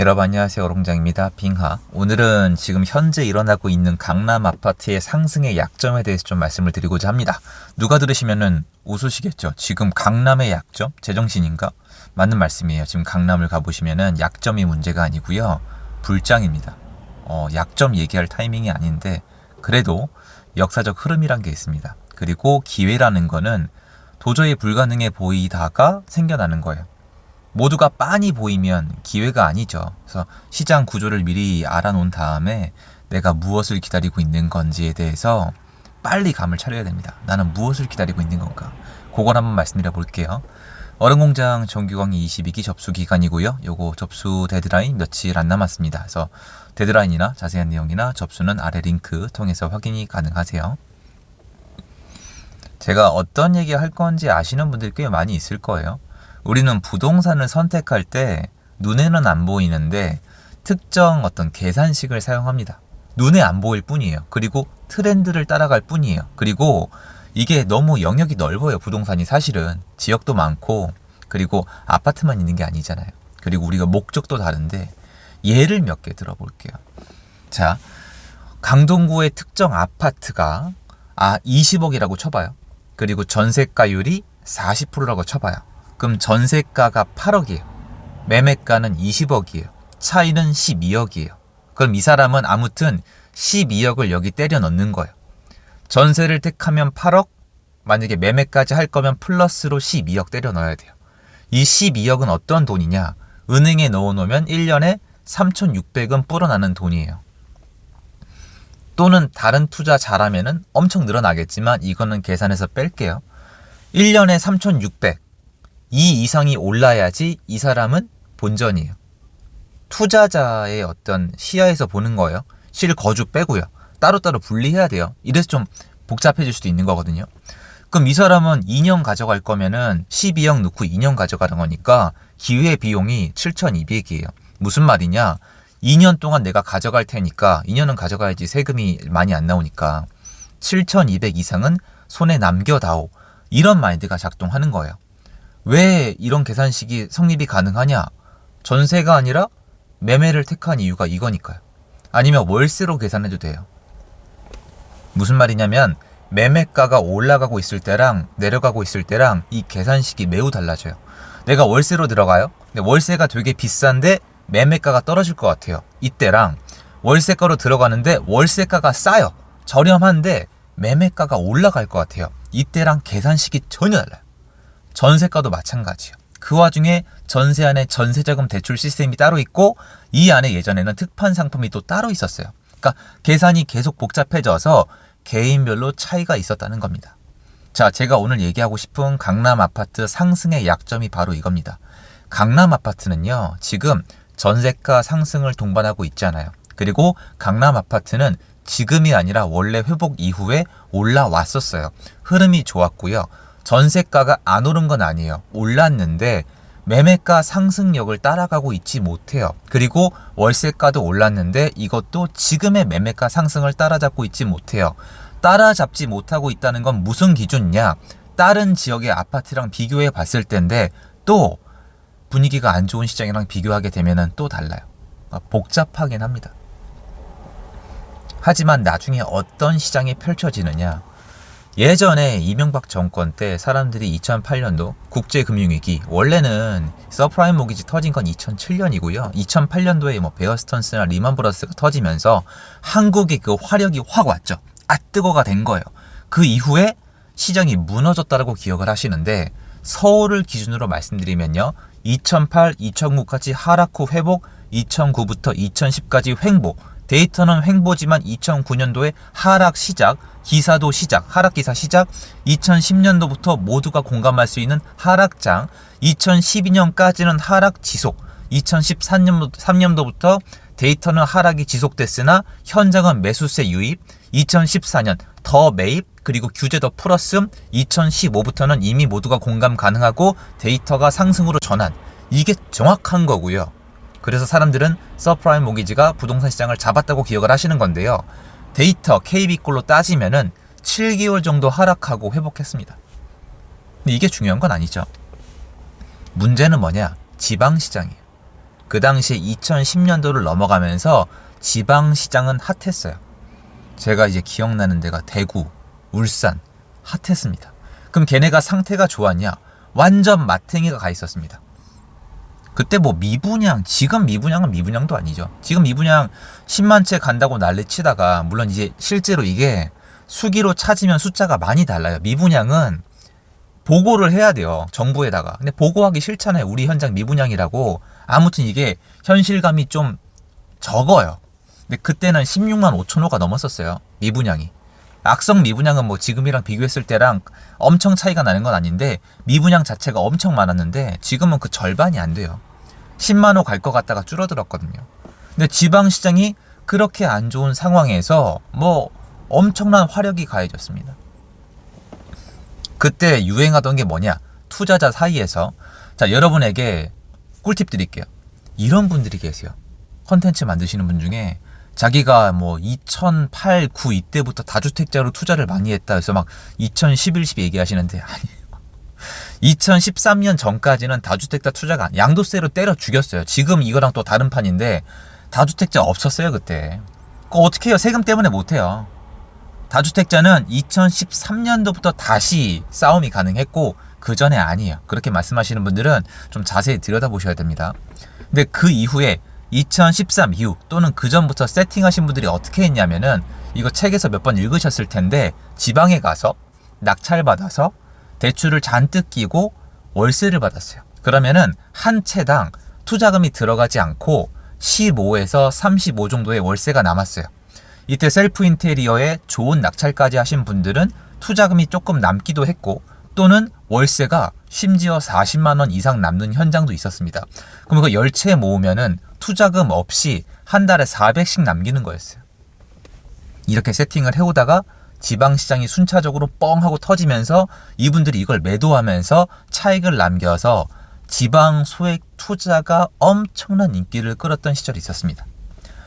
여러분 안녕하세요. 어롱장입니다. 빙하. 오늘은 지금 현재 일어나고 있는 강남 아파트의 상승의 약점에 대해서 좀 말씀을 드리고자 합니다. 누가 들으시면은 웃으시겠죠? 지금 강남의 약점? 제정신인가? 맞는 말씀이에요. 지금 강남을 가보시면은 약점이 문제가 아니고요. 불장입니다. 어, 약점 얘기할 타이밍이 아닌데 그래도 역사적 흐름이란 게 있습니다. 그리고 기회라는 거는 도저히 불가능해 보이다가 생겨나는 거예요 모두가 빤히 보이면 기회가 아니죠. 그래서 시장 구조를 미리 알아놓은 다음에 내가 무엇을 기다리고 있는 건지에 대해서 빨리 감을 차려야 됩니다. 나는 무엇을 기다리고 있는 건가? 그걸 한번 말씀드려 볼게요. 얼음공장 정규강의 22기 접수 기간이고요. 요거 접수 데드라인 며칠 안 남았습니다. 그래서 데드라인이나 자세한 내용이나 접수는 아래 링크 통해서 확인이 가능하세요. 제가 어떤 얘기 할 건지 아시는 분들이 꽤 많이 있을 거예요. 우리는 부동산을 선택할 때 눈에는 안 보이는데 특정 어떤 계산식을 사용합니다. 눈에 안 보일 뿐이에요. 그리고 트렌드를 따라갈 뿐이에요. 그리고 이게 너무 영역이 넓어요. 부동산이 사실은 지역도 많고 그리고 아파트만 있는 게 아니잖아요. 그리고 우리가 목적도 다른데 예를 몇 개 들어볼게요. 자, 강동구의 특정 아파트가 아 20억이라고 쳐봐요. 그리고 전세가율이 40%라고 쳐봐요. 그럼 전세가가 8억이에요. 매매가는 20억이에요. 차이는 12억이에요. 그럼 이 사람은 아무튼 12억을 여기 때려 넣는 거예요. 전세를 택하면 8억, 만약에 매매까지 할 거면 플러스로 12억 때려 넣어야 돼요. 이 12억은 어떤 돈이냐? 은행에 넣어 놓으면 1년에 3,600은 불어나는 돈이에요. 또는 다른 투자 잘하면은 엄청 늘어나겠지만 이거는 계산해서 뺄게요. 1년에 3,600. 이 이상이 올라야지 이 사람은 본전이에요. 투자자의 어떤 시야에서 보는 거예요. 실 거주 빼고요. 따로따로 분리해야 돼요. 이래서 좀 복잡해질 수도 있는 거거든요. 그럼 이 사람은 2년 가져갈 거면은 12억 넣고 2년 가져가는 거니까 기회 비용이 7,200이에요. 무슨 말이냐? 2년 동안 내가 가져갈 테니까 2년은 가져가야지 세금이 많이 안 나오니까 7,200 이상은 손에 남겨다오. 이런 마인드가 작동하는 거예요. 왜 이런 계산식이 성립이 가능하냐? 전세가 아니라 매매를 택한 이유가 이거니까요. 아니면 월세로 계산해도 돼요. 무슨 말이냐면 매매가가 올라가고 있을 때랑 내려가고 있을 때랑 이 계산식이 매우 달라져요. 내가 월세로 들어가요. 근데 월세가 되게 비싼데 매매가가 떨어질 것 같아요. 이때랑 월세가로 들어가는데 월세가가 싸요. 저렴한데 매매가가 올라갈 것 같아요. 이때랑 계산식이 전혀 달라요. 전세가도 마찬가지예요. 그 와중에 전세 안에 전세자금 대출 시스템이 따로 있고 이 안에 예전에는 특판 상품이 또 따로 있었어요. 그러니까 계산이 계속 복잡해져서 개인별로 차이가 있었다는 겁니다. 자, 제가 오늘 얘기하고 싶은 강남 아파트 상승의 약점이 바로 이겁니다. 강남 아파트는요, 지금 전세가 상승을 동반하고 있잖아요. 그리고 강남 아파트는 지금이 아니라 원래 회복 이후에 올라왔었어요. 흐름이 좋았고요. 전세가가 안 오른 건 아니에요. 올랐는데 매매가 상승력을 따라가고 있지 못해요. 그리고 월세가도 올랐는데 이것도 지금의 매매가 상승을 따라잡고 있지 못해요. 따라잡지 못하고 있다는 건 무슨 기준이냐? 다른 지역의 아파트랑 비교해 봤을 텐데 또 분위기가 안 좋은 시장이랑 비교하게 되면 또 달라요. 아, 복잡하긴 합니다. 하지만 나중에 어떤 시장이 펼쳐지느냐? 예전에 이명박 정권 때 사람들이 2008년도 국제금융위기 원래는 서프라임 모기지 터진 건 2007년이고요. 2008년도에 뭐 베어스턴스나 리먼브러스가 터지면서 한국의 그 화력이 확 왔죠. 아 뜨거가 된 거예요. 그 이후에 시장이 무너졌다라고 기억을 하시는데 서울을 기준으로 말씀드리면요. 2008, 2009까지 하락 후 회복, 2009부터 2010까지 횡보, 데이터는 횡보지만 2009년도에 하락 시작, 기사도 시작, 하락 기사 시작, 2010년도부터 모두가 공감할 수 있는 하락장, 2012년까지는 하락 지속, 2013년도부터 데이터는 하락이 지속됐으나 현장은 매수세 유입, 2014년 더 매입, 그리고 규제 더 플러스, 2015부터는 이미 모두가 공감 가능하고 데이터가 상승으로 전환. 이게 정확한 거고요. 그래서 사람들은 서프라임 모기지가 부동산 시장을 잡았다고 기억을 하시는 건데요. 데이터 KB꼴로 따지면은 7개월 정도 하락하고 회복했습니다. 근데 이게 중요한 건 아니죠. 문제는 뭐냐? 지방 시장이에요. 그 당시에 2010년도를 넘어가면서 지방 시장은 핫했어요. 제가 이제 기억나는 데가 대구, 울산 핫했습니다. 그럼 걔네가 상태가 좋았냐? 완전 마탱이가 가 있었습니다. 그때 뭐 미분양, 지금 미분양은 미분양도 아니죠. 지금 미분양 10만 채 간다고 난리 치다가 물론 이제 실제로 이게 수기로 찾으면 숫자가 많이 달라요. 미분양은 보고를 해야 돼요. 정부에다가. 근데 보고하기 싫잖아요. 우리 현장 미분양이라고. 아무튼 이게 현실감이 좀 적어요. 근데 그때는 16만 5천 호가 넘었었어요. 미분양이. 악성 미분양은 뭐 지금이랑 비교했을 때랑 엄청 차이가 나는 건 아닌데 미분양 자체가 엄청 많았는데 지금은 그 절반이 안 돼요. 10만 호 갈 것 같다가 줄어들었거든요. 근데 지방 시장이 그렇게 안 좋은 상황에서 뭐 엄청난 화력이 가해졌습니다. 그때 유행하던 게 뭐냐? 투자자 사이에서 자 여러분에게 꿀팁 드릴게요. 이런 분들이 계세요. 컨텐츠 만드시는 분 중에 자기가 뭐 2008, 9 이때부터 다주택자로 투자를 많이 했다 해서 막 2011, 12 얘기하시는데 아니에요. 2013년 전까지는 다주택자 투자가 양도세로 때려 죽였어요. 지금 이거랑 또 다른 판인데 다주택자 없었어요 그때. 그거 어떻게 해요? 세금 때문에 못 해요. 다주택자는 2013년도부터 다시 싸움이 가능했고 그 전에 아니에요. 그렇게 말씀하시는 분들은 좀 자세히 들여다보셔야 됩니다. 근데 그 이후에 2013 이후 또는 그 전부터 세팅하신 분들이 어떻게 했냐면은 이거 책에서 몇 번 읽으셨을 텐데 지방에 가서 낙찰 받아서 대출을 잔뜩 끼고 월세를 받았어요. 그러면은 한 채당 투자금이 들어가지 않고 15에서 35 정도의 월세가 남았어요. 이때 셀프 인테리어에 좋은 낙찰까지 하신 분들은 투자금이 조금 남기도 했고 또는 월세가 심지어 40만 원 이상 남는 현장도 있었습니다. 그럼 그 10채 모으면은 투자금 없이 한 달에 400씩 남기는 거였어요. 이렇게 세팅을 해오다가 지방시장이 순차적으로 뻥 하고 터지면서 이분들이 이걸 매도하면서 차익을 남겨서 지방 소액 투자가 엄청난 인기를 끌었던 시절이 있었습니다.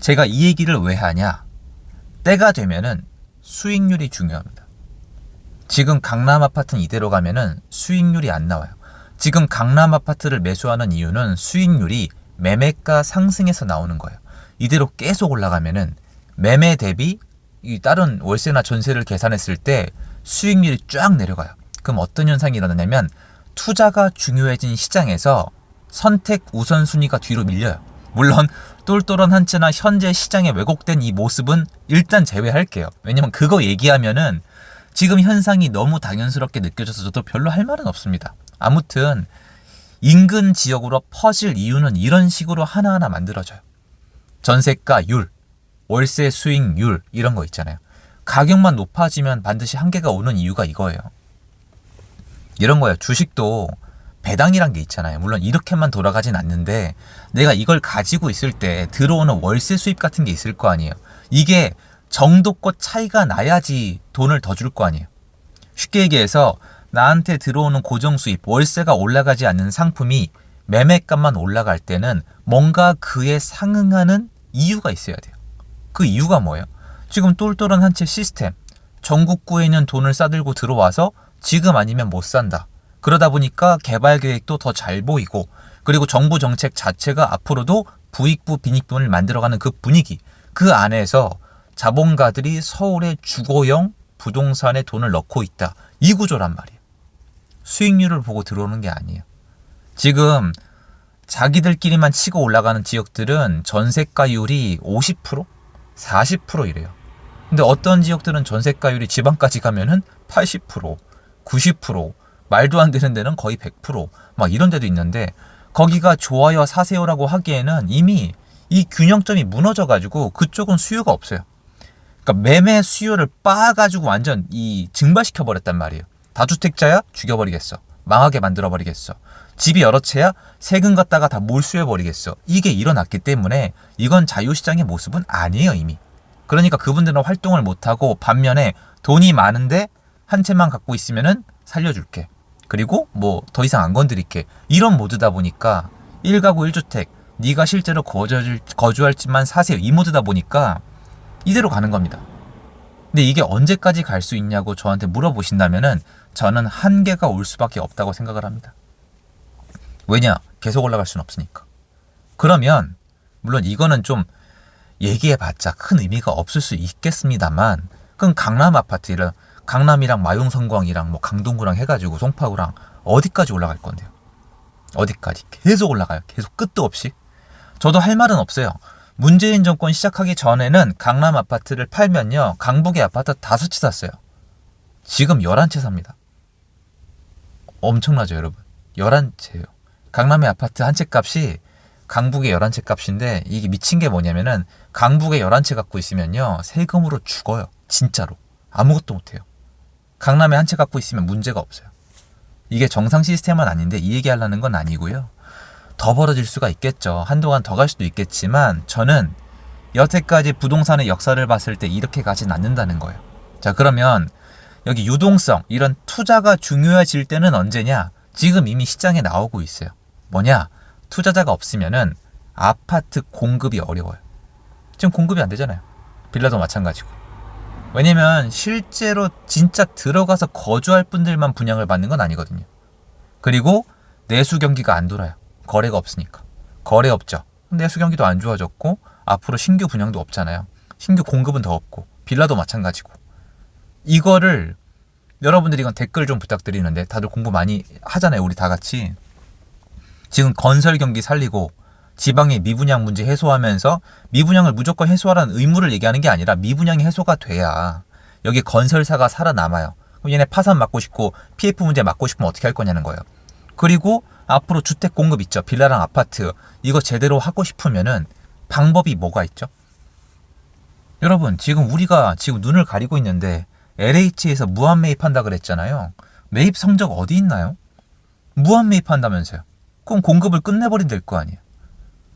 제가 이 얘기를 왜 하냐? 때가 되면은 수익률이 중요합니다. 지금 강남 아파트는 이대로 가면은 수익률이 안 나와요. 지금 강남 아파트를 매수하는 이유는 수익률이 매매가 상승해서 나오는 거예요. 이대로 계속 올라가면은 매매 대비 이 다른 월세나 전세를 계산했을 때 수익률이 쫙 내려가요. 그럼 어떤 현상이 일어나냐면 투자가 중요해진 시장에서 선택 우선순위가 뒤로 밀려요. 물론 똘똘한 한 채나 현재 시장에 왜곡된 이 모습은 일단 제외할게요. 왜냐면 그거 얘기하면은 지금 현상이 너무 당연스럽게 느껴져서 저도 별로 할 말은 없습니다. 아무튼 인근 지역으로 퍼질 이유는 이런 식으로 하나하나 만들어져요. 전세가율, 월세 수익률 이런 거 있잖아요. 가격만 높아지면 반드시 한계가 오는 이유가 이거예요. 이런 거예요. 주식도 배당이란 게 있잖아요. 물론 이렇게만 돌아가진 않는데 내가 이걸 가지고 있을 때 들어오는 월세 수입 같은 게 있을 거 아니에요. 이게 정도껏 차이가 나야지 돈을 더 줄 거 아니에요. 쉽게 얘기해서 나한테 들어오는 고정 수입, 월세가 올라가지 않는 상품이 매매값만 올라갈 때는 뭔가 그에 상응하는 이유가 있어야 돼요. 그 이유가 뭐예요? 지금 똘똘한 한 채 시스템, 전국구에 있는 돈을 싸들고 들어와서 지금 아니면 못 산다. 그러다 보니까 개발 계획도 더 잘 보이고 그리고 정부 정책 자체가 앞으로도 부익부 빈익분을 만들어가는 그 분위기 그 안에서 자본가들이 서울의 주거용 부동산에 돈을 넣고 있다. 이 구조란 말이에요. 수익률을 보고 들어오는 게 아니에요. 지금 자기들끼리만 치고 올라가는 지역들은 전세가율이 50%? 40% 이래요. 근데 어떤 지역들은 전세가율이 지방까지 가면은 80%, 90%, 말도 안 되는 데는 거의 100%막 이런 데도 있는데 거기가 좋아요 사세요라고 하기에는 이미 이 균형점이 무너져 가지고 그쪽은 수요가 없어요. 그러니까 매매 수요를 빻아가지고 완전 이 증발시켜 버렸단 말이에요. 다주택자야 죽여버리겠어. 망하게 만들어 버리겠어. 집이 여러 채야 세금 갖다가 다 몰수해 버리겠어. 이게 일어났기 때문에 이건 자유시장의 모습은 아니에요 이미. 그러니까 그분들은 활동을 못하고 반면에 돈이 많은데 한 채만 갖고 있으면은 살려줄게. 그리고 뭐 더 이상 안 건드릴게. 이런 모드다 보니까 1가구 1주택 네가 실제로 거주할, 거주할 집만 사세요. 이 모드다 보니까 이대로 가는 겁니다. 근데 이게 언제까지 갈 수 있냐고 저한테 물어보신다면은 저는 한계가 올 수밖에 없다고 생각을 합니다. 왜냐? 계속 올라갈 수는 없으니까. 그러면 물론 이거는 좀 얘기해봤자 큰 의미가 없을 수 있겠습니다만 그럼 강남 아파트를 강남이랑 마용성광이랑 뭐 강동구랑 해가지고 송파구랑 어디까지 올라갈 건데요? 어디까지 계속 올라가요. 계속 끝도 없이. 저도 할 말은 없어요. 문재인 정권 시작하기 전에는 강남 아파트를 팔면요. 강북의 아파트 다섯 채 샀어요. 지금 11채 삽니다. 엄청나죠, 여러분. 11채예요. 강남의 아파트 한 채 값이 강북의 11채 값인데 이게 미친 게 뭐냐면은 강북에 11채 갖고 있으면요. 세금으로 죽어요. 진짜로. 아무것도 못 해요. 강남에 한 채 갖고 있으면 문제가 없어요. 이게 정상 시스템은 아닌데 이 얘기 하려는 건 아니고요. 더 벌어질 수가 있겠죠. 한동안 더 갈 수도 있겠지만 저는 여태까지 부동산의 역사를 봤을 때 이렇게 가진 않는다는 거예요. 자, 그러면 여기 유동성, 이런 투자가 중요해질 때는 언제냐? 지금 이미 시장에 나오고 있어요. 뭐냐? 투자자가 없으면은 아파트 공급이 어려워요. 지금 공급이 안 되잖아요. 빌라도 마찬가지고. 왜냐면 실제로 진짜 들어가서 거주할 분들만 분양을 받는 건 아니거든요. 그리고 내수 경기가 안 돌아요. 거래가 없으니까. 거래 없죠. 내수 경기도 안 좋아졌고 앞으로 신규 분양도 없잖아요. 신규 공급은 더 없고 빌라도 마찬가지고. 이거를 여러분들이 이건 댓글 좀 부탁드리는데 다들 공부 많이 하잖아요. 우리 다 같이. 지금 건설 경기 살리고 지방의 미분양 문제 해소하면서 미분양을 무조건 해소하라는 의무를 얘기하는 게 아니라 미분양이 해소가 돼야 여기 건설사가 살아남아요. 그럼 얘네 파산 막고 싶고 PF 문제 막고 싶으면 어떻게 할 거냐는 거예요. 그리고 앞으로 주택 공급 있죠. 빌라랑 아파트 이거 제대로 하고 싶으면은 방법이 뭐가 있죠? 여러분 지금 우리가 지금 눈을 가리고 있는데 LH에서 무한 매입한다 그랬잖아요. 매입 성적 어디 있나요? 무한 매입한다면서요. 그럼 공급을 끝내버린 될 거 아니에요.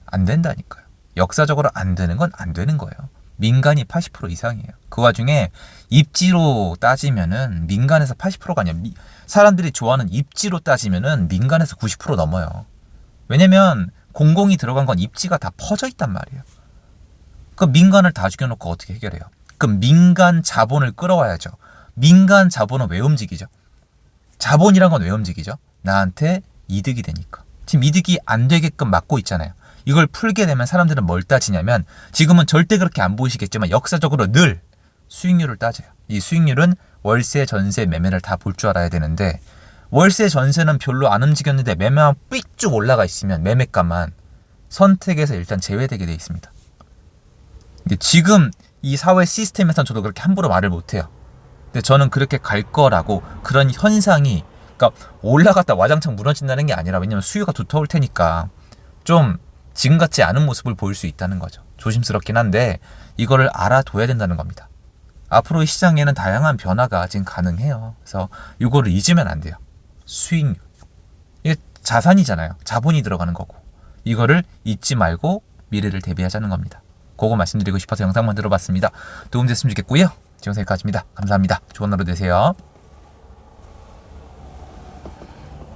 안 된다니까요. 역사적으로 안 되는 건 안 되는 거예요. 민간이 80% 이상이에요. 그 와중에 입지로 따지면은 민간에서 80%가 아니야. 미, 사람들이 좋아하는 입지로 따지면은 민간에서 90% 넘어요. 왜냐면 공공이 들어간 건 입지가 다 퍼져 있단 말이에요. 그 민간을 다 죽여놓고 어떻게 해결해요? 그 민간 자본을 끌어와야죠. 민간 자본은 왜 움직이죠? 자본이란 건 왜 움직이죠? 나한테 이득이 되니까. 지금 이득이 안 되게끔 막고 있잖아요. 이걸 풀게 되면 사람들은 뭘 따지냐면 지금은 절대 그렇게 안 보이시겠지만 역사적으로 늘 수익률을 따져요. 이 수익률은 월세, 전세, 매매를 다 볼 줄 알아야 되는데 월세, 전세는 별로 안 움직였는데 매매만 삑쭉 올라가 있으면 매매값만 선택에서 일단 제외되게 돼 있습니다. 근데 지금 이 사회 시스템에선 저도 그렇게 함부로 말을 못해요. 근데 저는 그렇게 갈 거라고 그런 현상이 그러니까 올라갔다 와장창 무너진다는 게 아니라 왜냐면 수요가 두터울 테니까 좀 지금 같지 않은 모습을 보일 수 있다는 거죠. 조심스럽긴 한데 이거를 알아둬야 된다는 겁니다. 앞으로 이 시장에는 다양한 변화가 지금 가능해요. 그래서 이거를 잊으면 안 돼요. 수익률. 이게 자산이잖아요. 자본이 들어가는 거고. 이거를 잊지 말고 미래를 대비하자는 겁니다. 그거 말씀드리고 싶어서 영상 만들어 봤습니다. 도움 됐으면 좋겠고요. 지금 여기까지입니다. 감사합니다. 좋은 하루 되세요.